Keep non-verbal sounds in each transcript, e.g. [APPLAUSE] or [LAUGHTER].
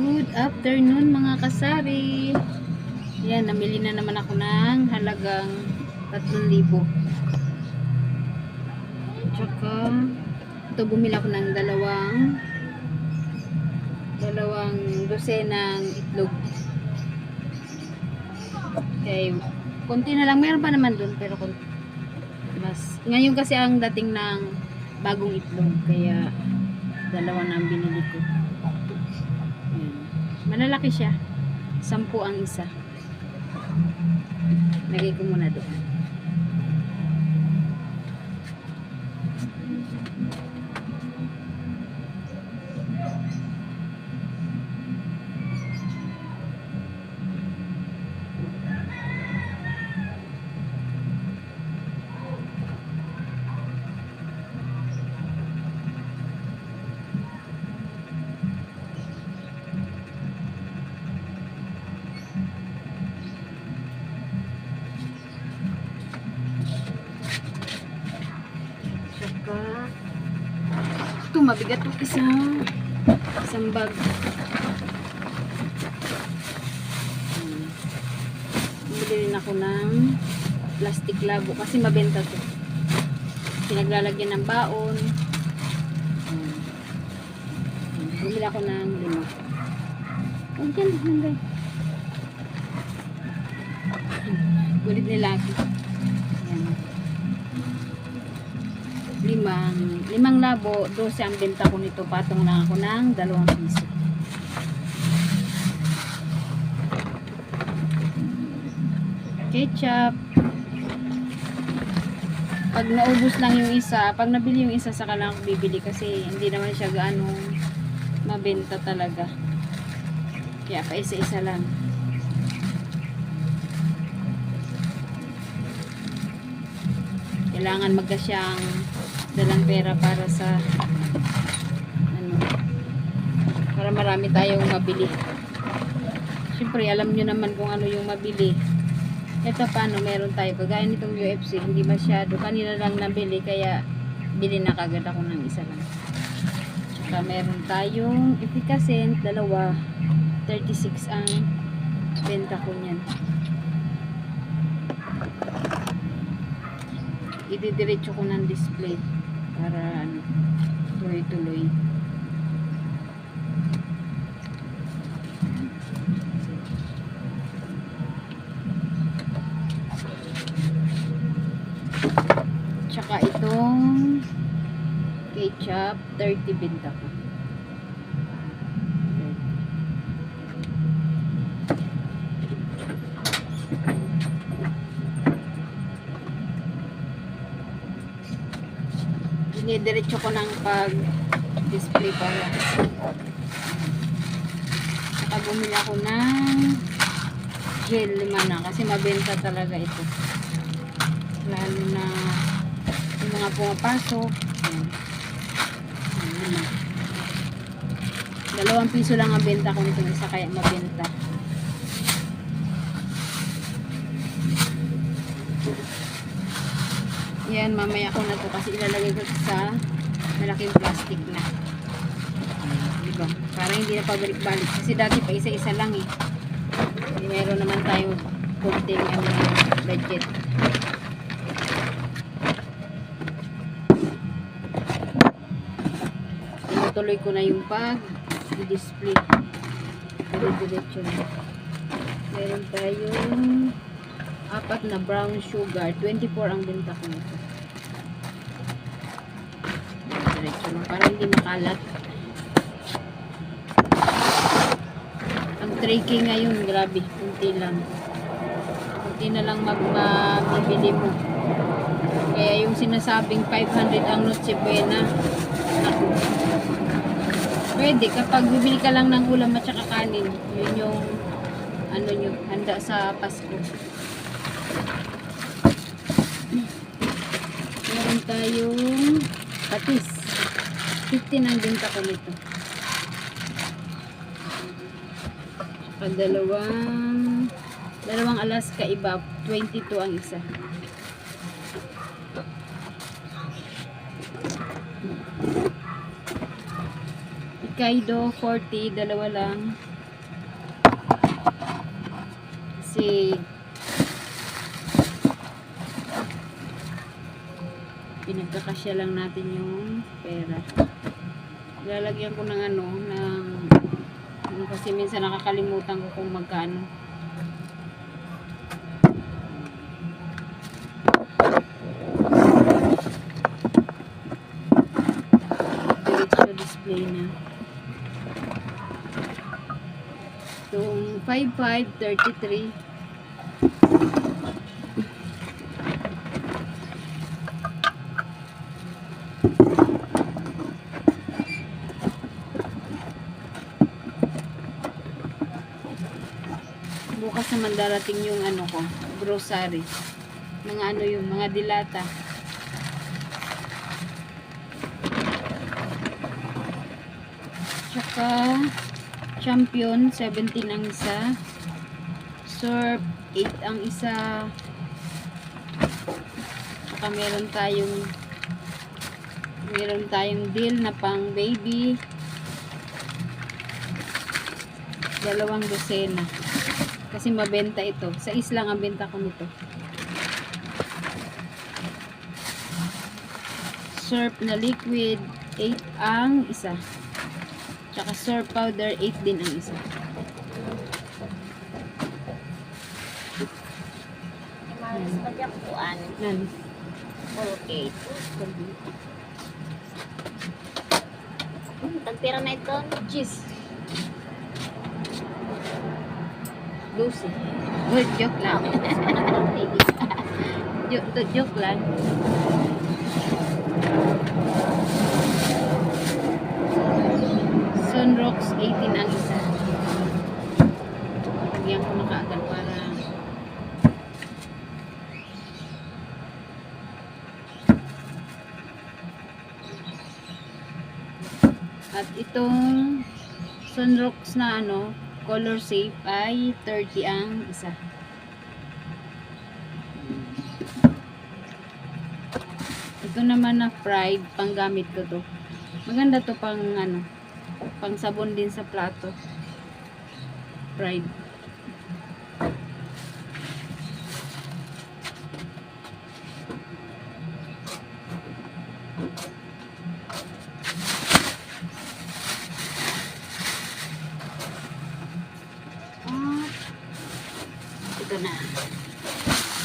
Good afternoon mga kasari. Yan, namili na naman ako ng halagang 3,000. Tsaka, ito bumili ako ng dalawang dalawang dosenang itlog. Okay, konti na lang. Meron pa naman dun, pero konti. Mas, ngayon kasi ang dating ng bagong itlog, kaya dalawa na ang binili ko. Malalaki siya. Sampu ang isa. Lagay ko muna doon. Mabigat yung isa. Isang bag. Hmm. Bumili rin ako ng plastic labo kasi mabenta to. Pinaglalagyan ng baon. Hmm. Bumili ako ng lima. Huwag yan, hanggang. Gulit nila ako. Ayan limang, limang labo, 12 ang benta ko nito, patong lang ako ng dalawang piso. Ketchup. Pag naubos lang yung isa, pag nabili yung isa, saka lang ako bibili kasi hindi naman siya gaano mabenta talaga. Kaya pa isa-isa lang. kailangan magkasyang dalang pera para sa ano para marami tayong mabili. Syempre alam nyo naman kung ano yung mabili. Ito paano meron tayo. Kagaya nitong UFC hindi masyado. Kanina lang nabili kaya bili na kagad ako ng isa lang. Tsaka meron tayong efficacent dalawa. 36 ang benta ko niyan. Ididiretso ko ng display para ano, tuloy-tuloy. Tsaka itong ketchup, 30 binta ko. Dinidiretso ko ng pag display para saka bumili ako ng gel lima na kasi mabenta talaga ito. Lalo na yung mga pumapasok. Ayan. Ayan, dalawang piso lang ang benta ko nito isa kaya mabenta Yan, mamaya ko na to kasi ilalagay ko sa malaking plastic na. Diba? Para hindi na pabalik-balik. Kasi dati pa isa-isa lang eh. Eh, Meron naman tayo konting ano, budget. Tinutuloy ko na yung pag display Dire-diretso na. Meron tayong apat na brown sugar 24 ang benta ko nito. Diretso lang para hindi makalat. Ang tray ngayon grabe kunti lang. Kunti na lang mag mabibili mo kaya yung sinasabing 500 ang Noche Buena naku pwede kapag bibili ka lang ng ulam at saka kanin yun yung ano nyo, handa sa Pasko Meron tayong patis. 15 ang benta ko nito. Saka dalawang dalawang Alaska iba. 22 ang isa. Kaido 40, dalawa lang. Kasi pinagkakasya lang natin yung pera. Lalagyan ko ng ano, ng kasi minsan nakakalimutan ko kung magkano. Diretso display na. Itong 5533 bukas naman darating yung ano ko, grocery. Mga ano yung mga dilata. Tsaka champion 17 ang isa. Surf 8 ang isa. Tsaka meron tayong meron tayong deal na pang baby. Dalawang dosena. Kasi mabenta ito. Sa islang ang benta ko nito. Surf na liquid, 8 ang isa. Tsaka surf powder, 8 din ang isa. Pagyapuan. Nan. Okay. Tagpira na ito. Cheese. Lucy. Well, joke lang. [LAUGHS] joke, joke lang. Sunrocks 18 ang isa. Lagyan ko na kaagad para At itong Sunrocks na ano, color safe ay 30 ang isa. Ito naman na fried, panggamit ko to. Maganda to pang ano, pang sabon din sa plato. Fried. Ito na.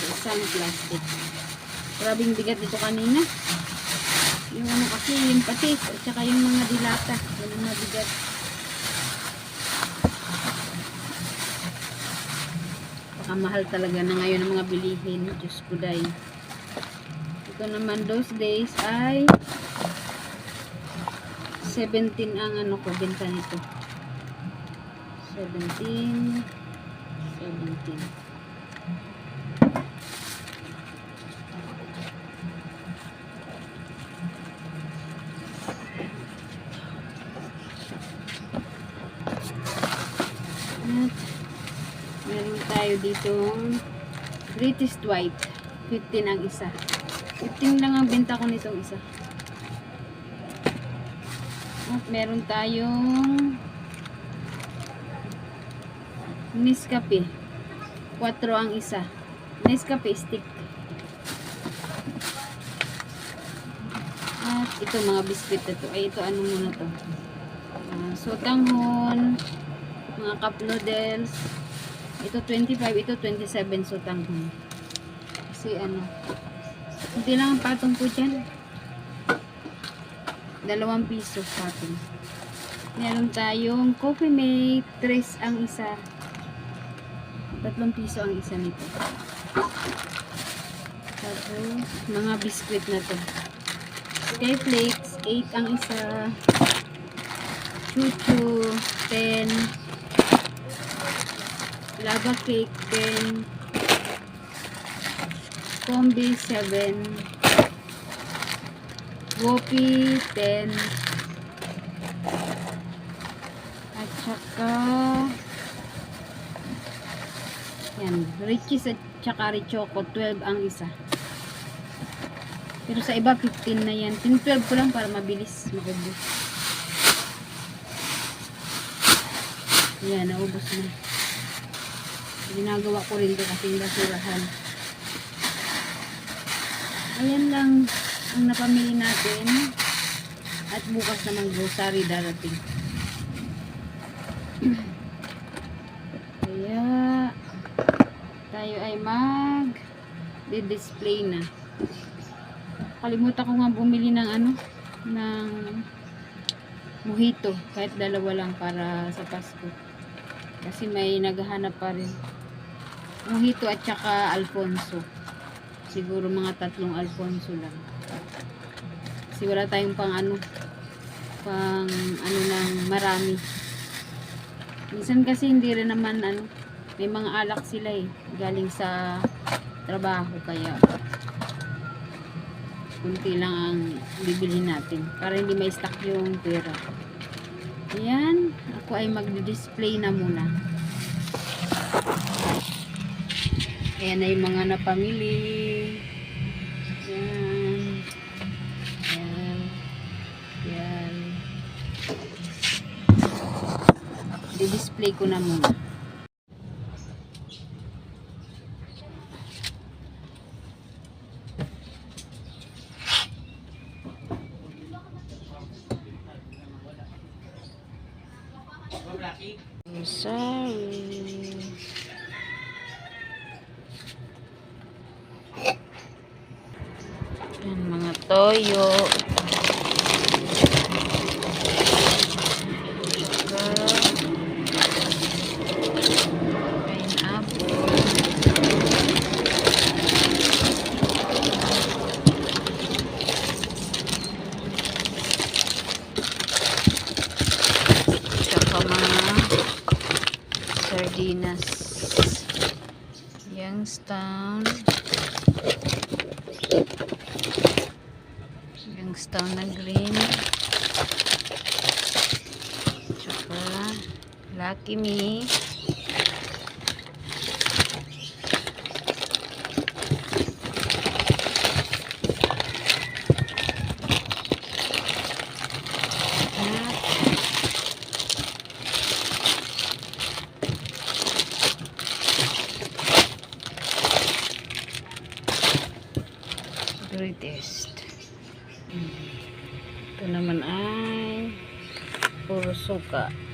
Isang plastic. Grabing bigat ito kanina. Yung ano kasi, yung patis at saka yung mga dilata. Yan ang mabigat. Baka mahal talaga na ngayon ang mga bilihin. Diyos ko day. Ito naman those days ay 17 ang ano ko, benta nito. 17 17 At meron tayo ditong British White 15 ang isa. 15 lang ang benta ko nitong isa. At meron tayong Nescafe 4 ang isa. Nescafe stick. At ito mga biscuit na to. Ay ito ano muna to? Uh, sotanghon mga cup noodles. Ito 25 ito 27 sotanghon kasi ano hindi lang ang patong po dyan. Dalawang piso patong. Meron tayong coffee mate 3 ang isa. Tatlong piso ang isa nito. Tapos mga biscuit na to. Skyflakes 8 ang isa. Chuchu 10 lava cake 10 combi 7 Wopi 10 at saka yan Richie's at saka Richoco 12 ang isa. Pero sa iba 15 na yan. 12 ko lang para mabilis makubos Yan, naubos na. Ginagawa ko rin ito kasing basurahan. Ayan lang ang napamili natin. At bukas naman grocery darating. [CLEARS THROAT] Kaya tayo ay mag di-display na. Kalimutan ko nga bumili ng ano ng mojito kahit dalawa lang para sa Pasko. Kasi may naghahanap pa rin. Mojito at saka Alfonso. Siguro mga tatlong Alfonso lang. Kasi wala tayong pang ano pang ano ng marami. Minsan kasi hindi rin naman ano may mga alak sila eh galing sa trabaho kaya kunti lang ang bibili natin para hindi may stock yung pera. Ayan, ako ay magdi-display na muna. Ayan na yung mga napamili. Ayan. Ayan. Ayan. Di-display ko na muna. I'm sorry. Yan, mga toyo. Saka, pineapple. Saka mga sardinas. Youngstown. Youngstown na green. Tsaka Lucky Me. Greatest. Ito naman ay puro suka.